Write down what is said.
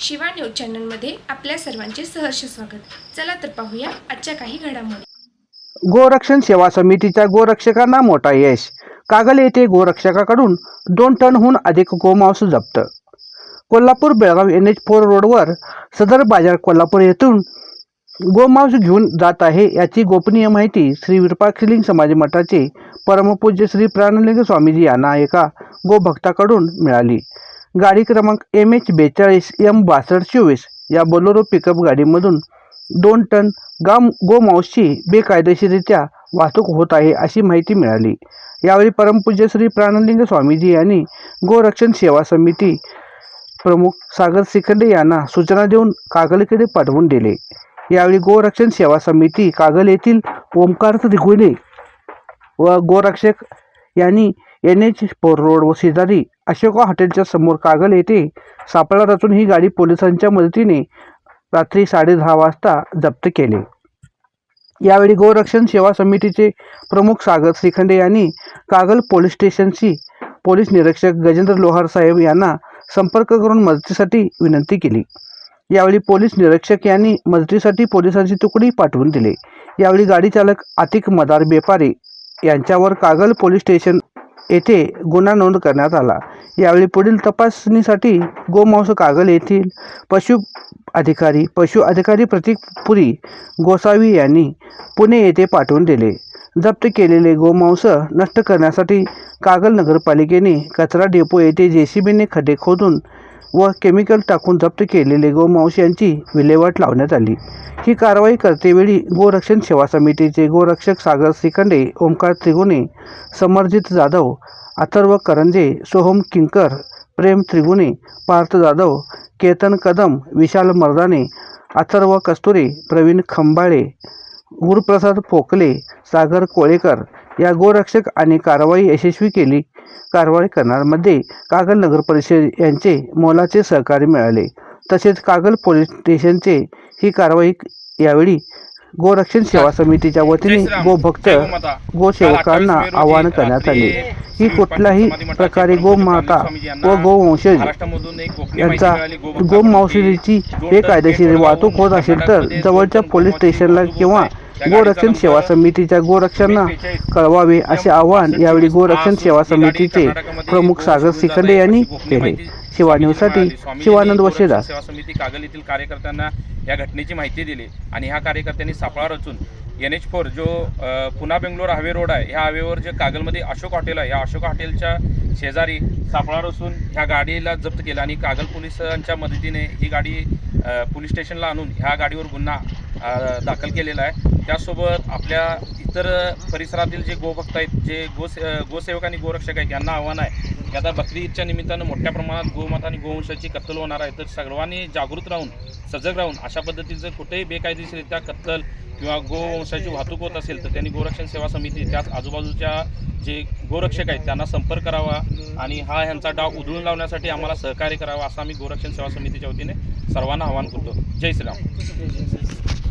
Shiva news चॅनलमध्ये आपल्या सर्वांचे सहर्ष स्वागत. चला तर पाहूया आजच्या काही घडामोडी. गोरक्षण सेवा समितीच्या गोरक्षकांना मोठा यश. कागल येथे गोरक्षकाकडून दोन टनहून अधिक गोमांस जप्त. Kolhapur Belgaum N H four रोडवर सदर बाजार कोल्हापूर येथून गोमांस घेऊन जात आहे याची गोपनीय माहिती श्री विरपाक्षलिंग समाज मठाचे परमपूज्य श्री प्राणलिंग स्वामीजी यांना एका गोभक्ताकडून मिळाली. गाडी क्रमांक एम एच बेचाळीस एम बासष्ट चोवीस या बोलोरो पिकअप गाडीमधून दोन टन गाम गोमांसची बेकायदेशीररित्या वाहतूक होत आहे अशी माहिती मिळाली. यावेळी परमपूज्य श्री प्राणलिंग स्वामीजी यांनी गोरक्षण सेवा समिती प्रमुख सागर सिखंडे यांना सूचना देऊन कागलकडे पाठवून दिले. यावेळी गोरक्षण सेवा समिती कागल येथील ओमकार त्रिगुणे व गोरक्षक यांनी एन एच फोर रोड व शेजारी अशोका हॉटेलच्या समोर कागल येथे सापळा रचून ही गाडी पोलिसांच्या मदतीने रात्री साडे दहा वाजता जप्त केले. यावेळी गोरक्षण सेवा समितीचे प्रमुख सागर श्रीखंडे यांनी कागल पोलीस स्टेशनशी पोलीस निरीक्षक गजेंद्र लोहार साहेब यांना संपर्क करून मदतीसाठी विनंती केली. यावेळी पोलीस निरीक्षक यांनी मदतीसाठी पोलिसांची तुकडी पाठवून दिली. यावेळी गाडी चालक आतिक मदार बेपारी यांच्यावर कागल पोलीस स्टेशन येथे गुन्हा नोंद करण्यात आला. यावेळी पुढील तपासणीसाठी गोमांस कागल येथील पशु अधिकारी पशु अधिकारी प्रतीक पुरी गोसावी यांनी पुणे येथे पाठवून दिले. जप्त केलेले गोमांस नष्ट करण्यासाठी कागल नगरपालिकेने कचरा डेपो येथे जेसीबीने खड्डे खोदून व केमिकल टाकून जप्त केलेले गोमांस यांची विल्हेवाट लावण्यात आली. ही कारवाई करतेवेळी गोरक्षण सेवा समितीचे गोरक्षक सागर श्रीखंडे ओंकार त्रिगुणे समरजित जाधव अथर्व करंजे सोहम किंकर प्रेम त्रिगुणे पार्थ जाधव केतन कदम विशाल मर्दाने अथर्व कस्तुरे प्रवीण खंबाळे गुरुप्रसाद फोकले सागर कोळेकर या गोरक्षक आणि कारवाई यशस्वी केली. कारवाई करण्यामध्ये कागल नगर परिषद यांचे मोलाचे सहकार्य मिळाले. तसेच कागल पोलीस स्टेशनचे ही कारवाई यावेळी गोरक्षण सेवा समितीच्या वतीने गोभक्त गोसेवकांना आवाहन करण्यात आले. की कुठल्याही प्रकारे गोमाता व गोवंशज यांचा गोमांसाची बेकायदेशीर वाहतूक होत असेल तर जवळच्या पोलीस स्टेशनला किंवा गोरक्षण सेवा समितीच्या गोरक्षांना कळवावे असे आवाहन यावेळी गोरक्षण सेवा समितीचे प्रमुख सागर सिखंडे यांनी केले. शिवा न्यूजसाठी शिवानंद वशेदार. सेवा समिती कागल येथील कार्यकर्त्यांना या घटनेची माहिती दिली आणि ह्या कार्यकर्त्यांनी सापळा रचून एन एच फोर जो पुणा बेंगलोर हायवे रोड आहे ह्या हायवेवर जे कागलमध्ये अशोक हॉटेल आहे या अशोक हॉटेलच्या शेजारी सापळा रचून ह्या गाडीला जप्त केलं आणि कागल पोलिसांच्या मदतीने ही गाडी पोलीस स्टेशनला आणून ह्या गाडीवर गुन्हा दाखल केलेला आहे. त्यासोबत आपल्या इतर परिसरातील जे गोभक्त आहेत जे गोसे गोसेवक आणि गोरक्षक आहेत यांना आव्हान आहे की आता बकरी ईदच्या निमित्तानं मोठ्या प्रमाणात गोमाता आणि गोवंशाची कत्तल होणार आहे. तर सर्वांनी जागृत राहून सजग राहून अशा पद्धतीचं कुठेही बेकायदेशीरित्या कत्तल किंवा गोवंशाची वाहतूक होत असेल तर त्यांनी गोरक्षण सेवा समिती त्याच आजूबाजूच्या जे गोरक्षक आहेत त्यांना संपर्क करावा आणि हा ह्यांचा डाव उधळून लावण्यासाठी आम्हाला सहकार्य करावा असं आम्ही गोरक्षण सेवा समितीच्या वतीने सर्वांना आवाहन करतो. जय श्रीराम.